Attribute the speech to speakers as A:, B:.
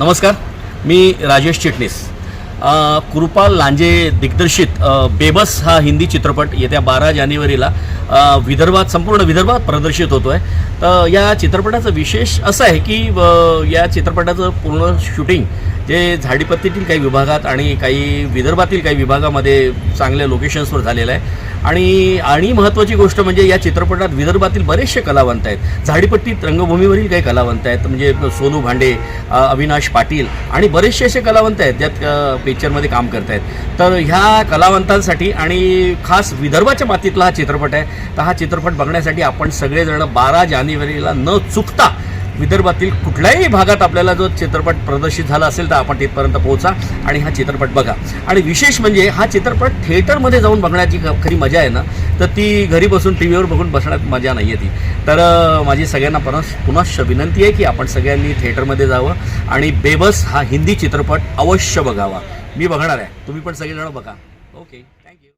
A: नमस्कार मी राजेश चिटणीस. कृपाल लांजे दिग्दर्शित बेबस हा हिंदी चित्रपट येत्या बारा जानेवारीला विदर्भात संपूर्ण विदर्भात प्रदर्शित होतो आहे तर या चित्रपटाचं विशेष असं आहे की या चित्रपटाचं पूर्ण शूटिंग जे झाडीपट्टीतील काही विभागात आणि काही विदर्भातील काही विभागामध्ये चांगल्या लोकेशन्सवर झालेलं आहे. आणि आणि महत्त्वाची गोष्ट म्हणजे या चित्रपटात विदर्भातील बरेचसे कलावंत आहेत. झाडीपट्टीत रंगभूमीवरील काही कलावंत आहेत म्हणजे सोनू भांडे अविनाश पाटील आणि बरेचसे असे कलावंत आहेत ज्यात पिक्चरमध्ये काम करत आहेत तर ह्या कलावंतांसाठी आणि खास विदर्भाच्या मातीतला हा चित्रपट आहे तर हा चित्रपट बघण्यासाठी आपण सगळेजण बारा जानेवारीला न चुकता विदर्भातील कुठल्याही भागात आपल्याला जो चित्रपट प्रदर्शित झाला असेल तर आपण तिथपर्यंत पोहोचा आणि हा चित्रपट बघा. आणि विशेष म्हणजे हा चित्रपट थिएटरमध्ये जाऊन बघण्याची खरी मजा आहे ना तर ती घरी बसून टी व्हीवर बघून बसण्यात मजा नाही आहे ती. तर माझी सगळ्यांना परस पुनश्च विनंती आहे की आपण सगळ्यांनी थिएटरमध्ये जावं आणि बेबस हा हिंदी चित्रपट अवश्य बघावा. मी बघणार आहे. तुम्ही पण सगळेजण बघा. ओके. थँक्यू